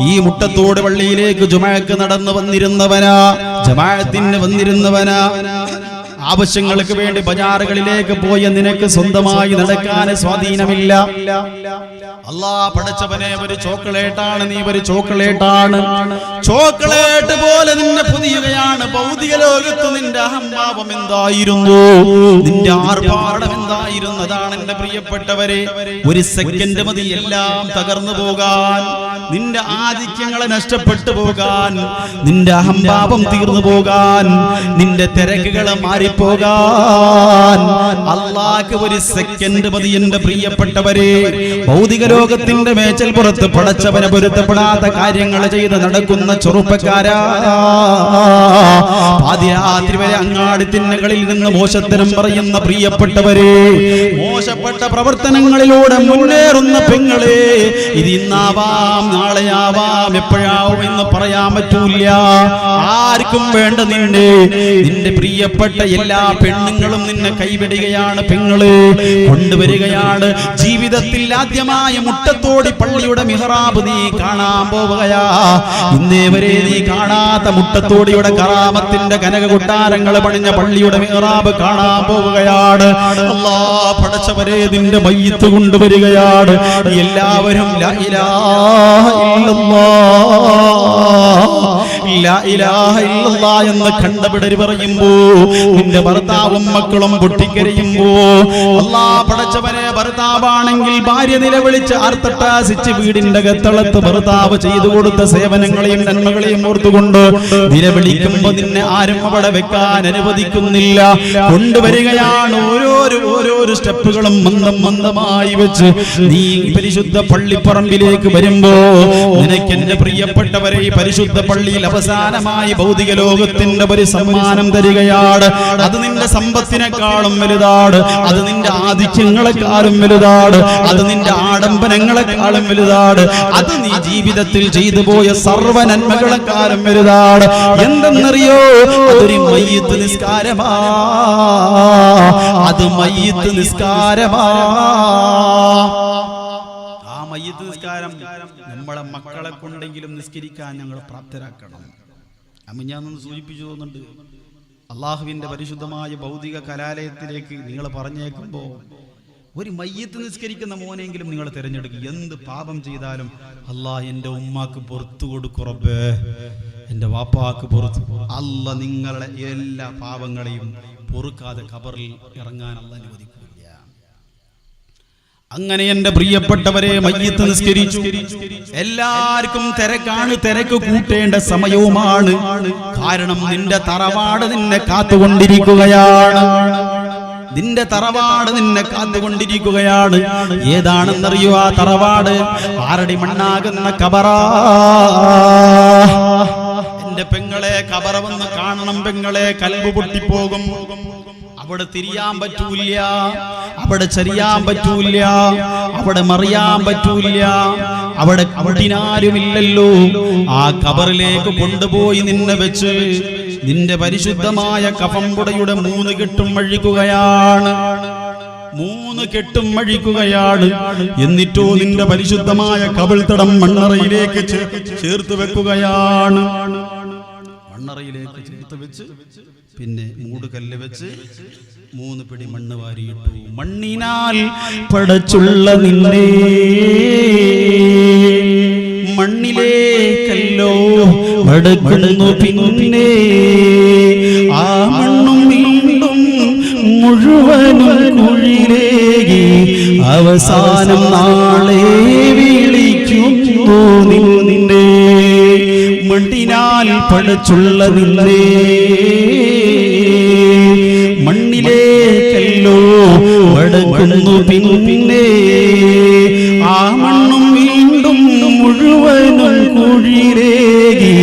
ഈ മുട്ടത്തോട് പള്ളിയിലേക്ക് ജുമാക്ക് നടന്നു വന്നിരുന്നവനാ ജമാഅത്തിന് വന്നിരുന്നവനാ. ആവശ്യങ്ങൾക്ക് വേണ്ടി ബജാറുകളിലേക്ക് പോയ നിനക്ക് സ്വന്തമായി നടക്കാൻ സ്വാധീനമില്ല. അല്ലാ പഠിച്ചവനെ ഒരു ചോക്ലേറ്റാണ് നീ ഒരു ചോക്ലേറ്റാണ്. ചോക്ലേറ്റ് പോലെ നിന്നെ പുതിയുകയാണ് ഭൗതിക ലോകത്ത് നിന്റെ അഹംഭാവം എന്തായിരുന്നു? നിന്റെ ആർഭാടം എന്തായിരുന്നു അതാണ് എന്റെ പ്രിയപ്പെട്ടവരെ? ഒരു സെക്കൻഡ് മതി എല്ലാം തകർന്നു പോകാൻ. നിന്റെ ആധിക്യങ്ങളെ നഷ്ടപ്പെട്ടു പോകാൻ. നിന്റെ അഹംഭാവം തീർന്നു പോകാൻ. നിന്റെ തിരക്കുകൾ മാറിപ്പോകാൻ. അള്ളാഹ് ഒരു സെക്കൻഡ് മതി എന്റെ പ്രിയപ്പെട്ടവരെ. ഭൗതിക ലോകത്തിന്റെ മേച്ചൽ പുറത്ത് പടച്ചവനെ പൊരുത്തപ്പെടാത്ത കാര്യങ്ങൾ ചെയ്ത് നടക്കുന്ന ചെറുപ്പക്കാരാ. വരെ അങ്ങാടി തിന്നകളിൽ നിന്ന് മോശത്തരം പറയുന്ന പ്രിയപ്പെട്ടവരെ മോശപ്പെട്ട പ്രവർത്തനങ്ങളിലൂടെ മുന്നേറുന്ന പെങ്ങളെ ഇത് ഇന്നാവാം നാളെയാവാം എപ്പോഴാവും എന്ന് പറയാൻ പറ്റൂല ആർക്കും വേണ്ട നിന്നെ. നിന്റെ പ്രിയപ്പെട്ട എല്ലാ പെണ്ണുങ്ങളും നിന്നെ കൈവിടുകയാണ് പെങ്ങൾ. കൊണ്ടുവരികയാണ്. ജീവിതത്തിൽ ആദ്യമായ മുട്ടത്തോടി പള്ളിയുടെ മിഹറാബ് നീ കാണാൻ പോവുകയാ. ഇന്നേ വരെ നീ കാണാത്ത മുട്ടത്തോടിയുടെ കറാമത്തിന്റെ കനക കൊട്ടാരങ്ങൾ പണിഞ്ഞ പള്ളിയുടെ മിഹറാബ് കാണാൻ പോവുകയാണ്. പടച്ചവരെ നിന്റെ മയ്യത്ത് കൊണ്ടുവരികയാണ്. എല്ലാവരും ലാ ഇലാഹ ഇല്ലല്ലാഹ് എന്ന് കണ്ടപിടരി പറയുമ്പോ നിന്റെ ഭർത്താവും മക്കളും പൊട്ടിക്കരയുമ്പോ അല്ലാ പടച്ചവനെ ഭർത്താവാണെങ്കിൽ ഭാര്യ നിലവിളിച്ച് ആർത്തട്ടാസിച്ച് വീടിന്റെ കത്തളത്ത് ഭർത്താവ് ചെയ്തു കൊടുത്ത സേവനങ്ങളെയും നന്മകളെയും ഓർത്തുകൊണ്ട് നിലവിളിക്കുമ്പോ നിന്നെ ആരും അവിടെ വെക്കാൻ അനുവദിക്കുന്നില്ല. കൊണ്ടുവരികയാണ് ഓരോരോ ഓരോരോ സ്റ്റെപ്പുകളും മന്ദം മന്ദമായി വെച്ച് നീ പരിശുദ്ധ പള്ളിപ്പറമ്പിലേക്ക് വരുമ്പോ നിനക്ക് എന്റെ പ്രിയപ്പെട്ടവരെ ഈ പരിശുദ്ധ പള്ളിയിൽ അവസാനമായി ഭൗതിക ലോകത്തിന്റെ ഒരു സമ്മാനം തരികയാണ്. അത് നിന്റെ സമ്പത്തിനെക്കാളും വലുതാണ്. അത് നിന്റെ ആധിക്യങ്ങളെക്കാളും വലുതാണ്. അത് നിന്റെ ആഡംബരങ്ങളെക്കാളും വലുതാണ്. അത് നീ ജീവിതത്തിൽ ചെയ്തു പോയ സർവ നന്മകളെക്കാളും വലുതാണ്. എന്തെന്നറിയോ? അതൊരു മയ്യത്ത് നിസ്കാരമാ. അത് മയ്യത്ത് നിസ്കാരമാ. ആ മയ്യത്ത് നിസ്കാരം നമ്മളെ മക്കളെ കൊണ്ടെങ്കിലും നിസ്കരിക്കാൻ ഞങ്ങൾ പ്രാപ്തരാക്കണം. അമ്മ ഞാനൊന്ന് സൂചിപ്പിച്ചു തോന്നുന്നുണ്ട് അള്ളാഹുവിന്റെ പരിശുദ്ധമായ ഭൗതിക കലാലയത്തിലേക്ക് നിങ്ങൾ പറഞ്ഞേക്കുമ്പോ ഒരു മയ്യത്ത് നിസ്കരിക്കുന്ന മോനെങ്കിലും നിങ്ങൾ തിരഞ്ഞെടുക്കുക എന്ത് പാപം ചെയ്താലും അള്ളാഹ് എന്റെ ഉമ്മാക്ക് പുറത്തു കൊടുക്കുറബേ എന്റെ വാപ്പാക്ക് പുറത്ത് അല്ല നിങ്ങളുടെ എല്ലാ പാപങ്ങളെയും പൊറുക്കാതെ ഖബറിൽ ഇറങ്ങാൻ അല്ല അനുവദിക്കില്ല അങ്ങനെ എന്റെ പ്രിയപ്പെട്ടവരെ മയ്യത്ത് നിസ്കരിച്ചു. എല്ലാവർക്കും തിരക്കാണ് തിരക്ക് കൂട്ടേണ്ട സമയവുമാണ്. കാരണം നിന്റെ തറവാട് നിന്നെ കാത്തുകൊണ്ടിരിക്കുകയാണ്. നിന്റെ തറവാട് നിന്നെ കാത്തുകൊണ്ടിരിക്കുകയാണ്. ഏതാണെന്നറിയോ ആ തറവാട്? ആരടി മണ്ണാകുന്ന കബറാ. എന്റെ പെങ്ങളെ കബറ വന്ന് കാണണം പെങ്ങളെ കൽബ് പൊട്ടിപ്പോകും. അവിടെ തിരിയാൻ പറ്റൂല അവിടെ ചെറിയാൻ പറ്റൂല അവിടെ മറിയാൻ പറ്റൂല അവിടെ അവിടിനാരുമില്ലല്ലോ ആ കബറിലേക്ക് കൊണ്ടുപോയി നിന്നെ വെച്ച് നിന്റെ പരിശുദ്ധമായ കഫംപുടയുടെ മൂന്ന് കെട്ടും വഴിക്കുകയാണ് മൂന്ന് കെട്ടും വഴിക്കുകയാണ് എന്നിട്ടോ നിന്റെ പരിശുദ്ധമായ കബിൾത്തടം മണ്ണറയിലേക്ക് ചേർത്ത് വെക്കുകയാണ്. മണ്ണറയിലേക്ക് ചേർത്ത് വെച്ച് പിന്നെ മൂട് കല്ല് വെച്ച് മൂന്ന് പിടി മണ്ണ് വാരിയിട്ടു. മണ്ണിനാൽ പടച്ചുള്ള നിന്നെ. മണ്ണിലേക്കല്ലോ പടക്കുന്നു പിന്നെ. ആ മണ്ണും വീണ്ടും മുഴുവനും കുഴിലേകി അവസാനം നാളെ വിളിക്കുന്നു നിന്നെ മണ്ണിനാൽ പഠിച്ചുള്ളതില്ലേ മണ്ണിലേക്കല്ലോ വടക്കുന്നു പിന്നെ. ആ മണ്ണും വീണ്ടും മുഴുവനും കുഴിരേകി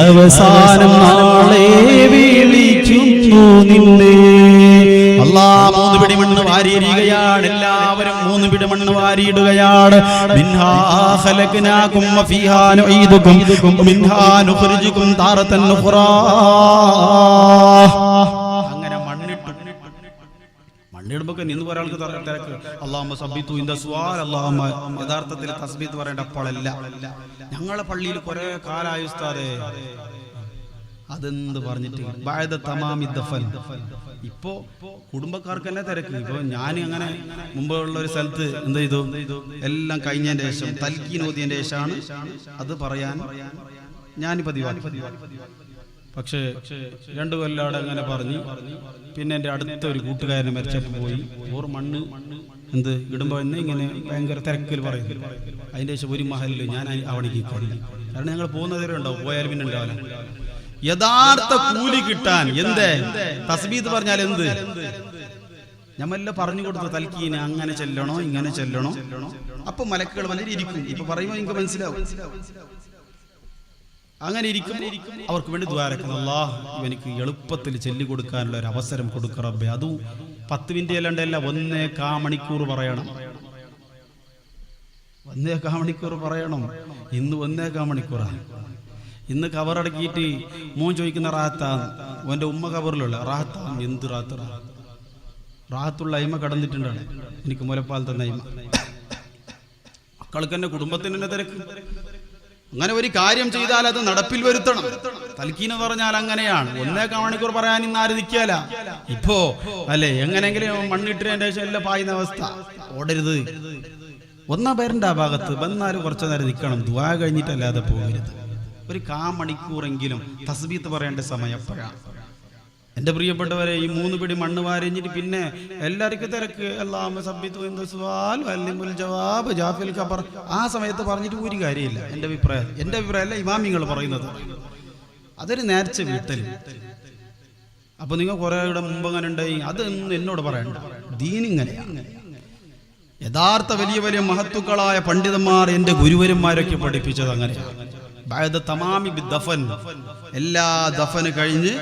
അവസാനം നാളെ വിളിക്കുന്നു നിന്നെ. അല്ലാ മൂന്ന് പിടി വാരിയിരിക്കുകയാണ്. എല്ലാവരും മൂന്ന് പിടി വാരിയിടുകയാണ്. അങ്ങനെ യഥാർത്ഥത്തിൽ തസ്ബീത്ത് ഞങ്ങളെ പള്ളിയിൽ കുറെ കാലായി ഉസ്താദേ. അതെന്ത് പറഞ്ഞിട്ട്? തമാമി ദഫൻ. ഇപ്പോ കുടുംബക്കാർക്ക് തന്നെ തിരക്ക്? ഇപ്പൊ ഞാൻ അങ്ങനെ മുമ്പുള്ള ഒരു സ്ഥലത്ത് എന്ത് ചെയ്തു? എല്ലാം കഴിഞ്ഞതിന്റെ ശേഷം തൽക്കീൻ ഓതിയതിന്റെ ശേഷമാണ് അത് പറയാൻ ഞാൻ പതിവാക്കി. പക്ഷേ രണ്ടു കൊല്ലാടെ അങ്ങനെ പറഞ്ഞു. പിന്നെ എന്റെ അടുത്ത ഒരു കൂട്ടുകാരനെ മരിച്ചപ്പോൾ പോയി. ഓർ മണ്ണ് എന്ത് ഇടുമ്പോ തന്നെ ഇങ്ങനെ ഭയങ്കര തിരക്കിൽ പറയുന്നു അതിന്റെ ശേഷം ഒരു മഹലിൽ ഞാൻ അവിടേക്ക് കാരണം ഞങ്ങൾ ഉണ്ടാവും. പോയാലും പിന്നെ ഉണ്ടാവില്ല. യഥാർത്ഥ കൂലി കിട്ടാൻ എന്തേ? തസ്ബീത്ത് പറഞ്ഞാൽ എന്ത്? ഞമ്മല്ല പറഞ്ഞു കൊടുത്തു തൽക്കീന് അങ്ങനെ ചെല്ലണോ ഇങ്ങനെ ചെല്ലണോ? അപ്പൊ മലക്കുകൾ വളരെ ഇരിക്കും. ഇപ്പൊ പറയുമ്പോൾ എനിക്ക് മനസ്സിലാവും. അങ്ങനെ ഇരിക്കും അവർക്ക് വേണ്ടി ദ്വാരക്കുന്നു അള്ളാഹ് ഇവനിക്ക് എളുപ്പത്തിൽ ചൊല്ലി കൊടുക്കാനുള്ള ഒരു അവസരം കൊടുക്കറബേ അതും പത്ത് മിനിറ്റ് അല്ലാണ്ടല്ല ഒന്നേ കാ മണിക്കൂർ പറയണം. ഒന്നേ കാ മണിക്കൂർ പറയണം. ഇന്ന് ഒന്നേ കാ മണിക്കൂറാ. ഇന്ന് കവറടക്കിയിട്ട് മോൻ ചോദിക്കുന്ന റാഹത്താണ് ഓന്റെ ഉമ്മ കവറിലുള്ള റാഹത്താണ് എന്ത് റാഹത്ത്? റാഹത്തുള്ള അയിമ കടന്നിട്ടുണ്ടാണ്. എനിക്ക് മുലപ്പാൽ തന്ന അയിമ. മക്കൾക്ക് തന്നെ കുടുംബത്തിന് തന്നെ തിരക്ക്. അങ്ങനെ ഒരു കാര്യം ചെയ്താൽ അത് നടപ്പിൽ വരുത്തണം. തൽക്കീന്ന് പറഞ്ഞാൽ അങ്ങനെയാണ്. ഒന്നേ കാണിക്കൂർ പറയാൻ ഇന്ന് ആര് നിൽക്കിയാല ഇപ്പോ അല്ലെ? എങ്ങനെങ്കിലും മണ്ണിട്ടതിന്റെ ശേഷം എല്ലാം പായുന്ന അവസ്ഥ. ഓടരുത്. ഒന്നാ പേരന്റെ ആ ഭാഗത്ത് വന്നാലും കുറച്ചു നേരം നിൽക്കണം. ദ്വാ കഴിഞ്ഞിട്ടല്ലാതെ പോകരുത്. ഒരു കാ മണിക്കൂറെങ്കിലും തസ്ബീത്ത് പറയേണ്ട സമയം എപ്പോഴാണ്? പ്രിയപ്പെട്ടവരെ ഈ മൂന്ന് പിടി മണ്ണ് വാരിഞ്ഞിട്ട് പിന്നെ എല്ലാവർക്കും തിരക്ക്. എല്ലാം ജവാബ് ജാഫിൽ ഖബർ. ആ സമയത്ത് പറഞ്ഞിട്ട് ഒരു കാര്യമില്ല. എന്റെ അഭിപ്രായം എന്റെ അഭിപ്രായമല്ല ഇമാമിങ്ങൾ പറയുന്നത്. അതൊരു നേർച്ച വീട്ടൽ. അപ്പൊ നിങ്ങൾ കുറെ ഇവിടെ മുമ്പ് അങ്ങനെ ഉണ്ടായി അതൊന്നും എന്നോട് പറയണ്ട. ദീനിങ്ങനെ യഥാർത്ഥ വലിയ വലിയ മഹത്തുക്കളായ പണ്ഡിതന്മാർ എന്റെ ഗുരുവരന്മാരൊക്കെ പഠിപ്പിച്ചത് അങ്ങനെയാണ് തമാമി ദഫൻ എല്ലാ ദഫന് കഴിഞ്ഞ്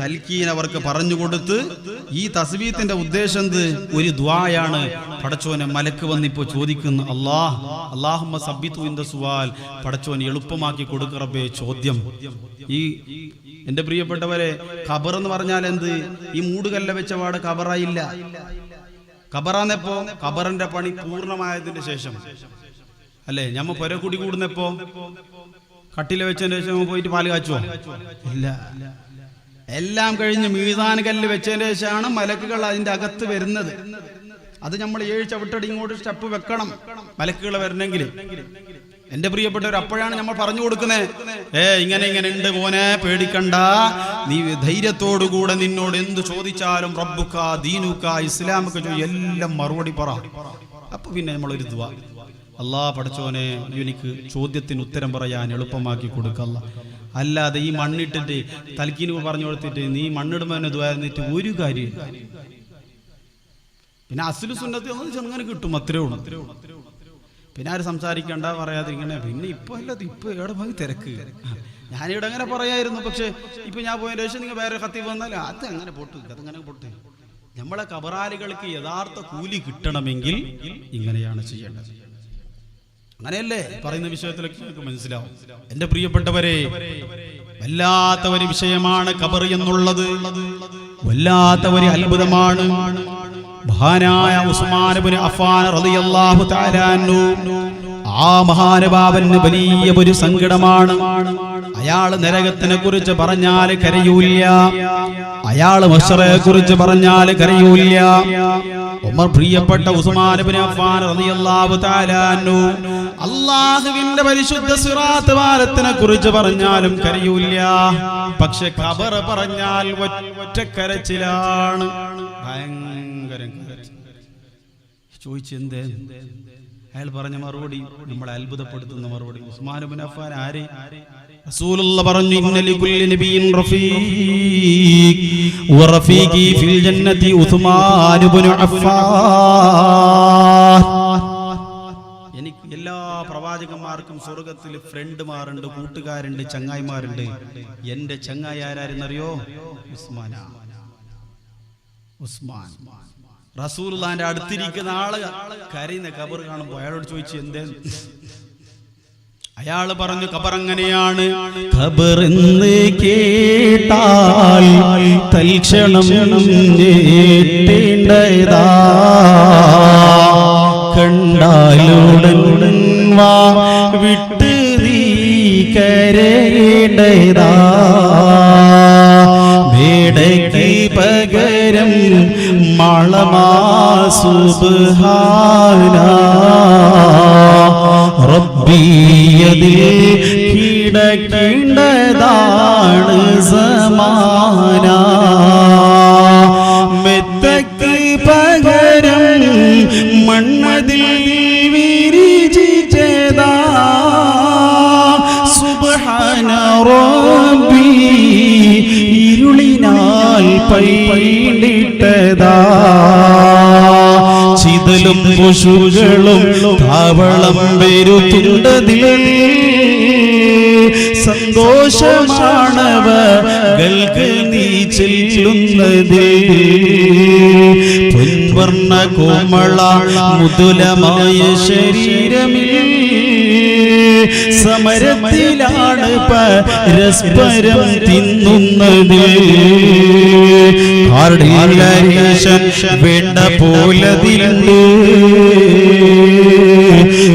തൽക്കീൻ അവർക്ക് പറഞ്ഞു കൊടുത്ത് ഈ തസ്ബീത്തിന്റെ ഉദ്ദേശം എന്ത് ഒരു ദ്വായാണ് പടച്ചോനെ മലക്ക് വന്നിപ്പോ ചോദിക്കുന്നു അള്ളാഹ് അള്ളാഹുമ്മ സബ്ബിതു ഇൻദ സുവാൽ. പടച്ചോൻ എളുപ്പമാക്കി കൊടുക്കറബേ ചോദ്യം. ഈ എന്റെ പ്രിയപ്പെട്ടവരെ ഖബർ എന്ന് പറഞ്ഞാൽ എന്ത്? ഈ മൂടുകല്ല വെച്ച പാട് ഖബറായില്ല. ഖബറാന്നപ്പോ ഖബറിന്റെ പണി പൂർണമായതിന്റെ ശേഷം. അല്ലേ? ഞമ്മ പുര കൂടി കൂടുന്നപ്പോ? കട്ടില വെച്ചതിന് ശേഷം പോയിട്ട് പാൽ കാച്ചുവോ? ഇല്ല. എല്ലാം കഴിഞ്ഞ് മീസാൻ കല്ല് വെച്ചതിന് ശേഷമാണ് മലക്കുകൾ അതിന്റെ അകത്ത് വരുന്നത്. അത് നമ്മൾ ഏഴ് ചവിട്ടടി ഇങ്ങോട്ട് സ്റ്റെപ്പ് വെക്കണം. മലക്കുകൾ വരണമെങ്കിൽ. എന്റെ പ്രിയപ്പെട്ടവർ അപ്പോഴാണ് നമ്മൾ പറഞ്ഞു കൊടുക്കുന്നത് ഏ ഇങ്ങനെ ഇങ്ങനെ ഉണ്ട് മോനെ പേടിക്കണ്ട. നീ ധൈര്യത്തോടുകൂടെ നിന്നോട് എന്ത് ചോദിച്ചാലും റബ്ബുക്ക ദീനുക്ക ഇസ്ലാമുക്ക എല്ലാം മറുപടി പറ. അപ്പൊ പിന്നെ നമ്മളൊരു ദുവാ. അല്ലാ പഠിച്ചോനെ എനിക്ക് ചോദ്യത്തിന് ഉത്തരം പറയാൻ എളുപ്പമാക്കി കൊടുക്കല്ല അല്ലാതെ ഈ മണ്ണിട്ടിട്ട് തലക്കിന് പറഞ്ഞു കൊടുത്തിട്ട് നീ മണ്ണിടുമ്പോൾ ദ്വാരന്നിട്ട് ഒരു കാര്യം പിന്നെ അസുലു സുന്നത്തി ചെങ്ങനെ കിട്ടും അത്രേ ഉള്ളൂ. പിന്നെ ആര് സംസാരിക്കണ്ട പറയാതിരിക്കണേ പിന്നെ ഇപ്പൊ അല്ലാതെ ഇപ്പൊ എവിടെ പോയി തിരക്ക്? ഞാനിവിടെ അങ്ങനെ പറയായിരുന്നു പക്ഷെ ഇപ്പൊ ഞാൻ പോയതിന് ശേഷം നിങ്ങൾ വേറെ കത്തി വന്നാൽ അത് അങ്ങനെ പൊട്ടു അതങ്ങനെ പൊട്ടു. നമ്മളെ കബറാലികൾക്ക് യഥാർത്ഥ കൂലി കിട്ടണമെങ്കിൽ ഇങ്ങനെയാണ് ചെയ്യേണ്ടത്. അങ്ങനെയല്ലേ? പറയുന്ന വിഷയത്തിലൊക്കെ നിങ്ങൾക്ക് മനസ്സിലാവും. എന്റെ പ്രിയപ്പെട്ടവരെ വല്ലാത്ത ഒരു വിഷയമാണ് കബർ എന്നുള്ളത്. വല്ലാത്ത ഒരു അത്ഭുതമാണ്. മഹാനായ ഉസ്മാൻ ഇബ്നു അഫ്ഫാൻ റളിയല്ലാഹു തആല അൻഹു ആ മഹാനുഭാവന് വലിയ ഒരു സങ്കടമാണ്. അയാൾ നരകത്തിനെ കുറിച്ച് പറഞ്ഞാൽ കരയൂല്ല. അയാൾ മഷറെ കുറിച്ച് പറഞ്ഞാൽ കരയൂല്ല. ഉമർ പ്രിയപ്പെട്ട ഉസ്മാൻ ഇബ്നു അഫ്ഫാൻ റളിയല്ലാഹു തആല അൻഹു അള്ളാഹുവിന്റെ പരിശുദ്ധ സിറാത്ത് വാരത്തിനെ കുറിച്ച് പറഞ്ഞാലും കരയൂല്ല. പക്ഷെ ഖബർ പറഞ്ഞാൽ ഒറ്റക്കരച്ചിലാണ്. ഭയങ്കരം ചോദിച്ചെന്തേ? അയാൾ പറഞ്ഞ മറുപടി നമ്മളെ അത്ഭുതപ്പെടുത്തുന്ന മറുപടി. ഉസ്മാൻ ഇബ്നു അഫ്ഫാൻ ആരെ? റസൂലുള്ള പറഞ്ഞു ഇന്നലി ലികുല്ലി നബിയിൻ റഫീഖ് വറഫീഖി ഫിൽ ജന്നതി ഉസ്മാൻ ഇബ്നു പ്രവാചകന്മാർക്കും സ്വർഗത്തിൽ ഫ്രണ്ട്മാരുണ്ട് കൂട്ടുകാരുണ്ട് ചങ്ങായിമാരുണ്ട്. എന്റെ ചങ്ങായി ആരായിരുന്നറിയോ? ഉസ്മാന. ഉസ്മാൻ. റസൂലുള്ളാന്റെ അടുത്തിരിക്കുന്ന ആൾ കരയുന്ന കബർ കാണുമ്പോ അയാളോട് ചോദിച്ചു എന്തേ? അയാൾ പറഞ്ഞു ഖബറങ്ങനെയാണ് ഖബറെന്ന് കേട്ടാൽ തൽക്ഷണം ഞെട്ടേണ്ടതാ. കണ്ടാലുടൻ വാ വിട്ട് നീ കരയേണ്ടതാ. വേടയ്ക്ക് പകരം മളമാസുബാന റബ്ബിയതിൽ കീടക്കേണ്ടതാണ് സമാന പൈണ്ടിട്ടതാ. ചിതലും പശുകളും താവളം വരുത്തുന്നതിൽ സന്തോഷമാണവ നീ ചെല്ലുന്നത് പൊൻവർണ കോമള മുതുലമായ ശരീരമിൽ സമരത്തിലാണ് പരസ്പരം തിന്നുന്നത് കാർഡിലേഷൻ വേണ്ട പോലതിലുണ്ട്?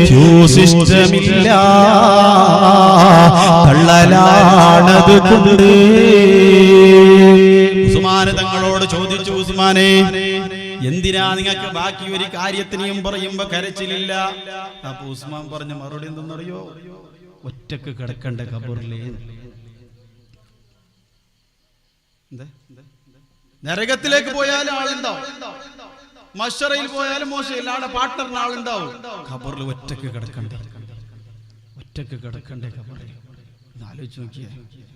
ക്യൂ സിസ്റ്റമില്ല തള്ളലാണത് കൊണ്ട്. ഉസ്മാന് തങ്ങളോട് ചോദിച്ചു ഉസ്മാനെ എന്തിനാ നിങ്ങൾക്ക് ബാക്കി ഒരു കാര്യത്തിനെയും പറയുമ്പോ കരച്ചിലില്ല? അപ്പൊ ഉസ്മാൻ പറഞ്ഞ മറുപടി എന്തെന്നറിയോ? ഒറ്റയ്ക്ക് കിടക്കണ്ട ഖബറിലേ. എന്തേ? നരകത്തിലേക്ക് പോയാൽ ആളുണ്ടാവും. മഷറയിൽ പോയാലും മോശമില്ല. പാർട്ട്ണറിന് ആളുണ്ടാവും. ഖബറിൽ ഒറ്റയ്ക്ക് കിടക്കണ്ടേ? ഒറ്റയ്ക്ക് കിടക്കണ്ടേ ഖബറിൽ? ആലോചിച്ച് നോക്കിയേ.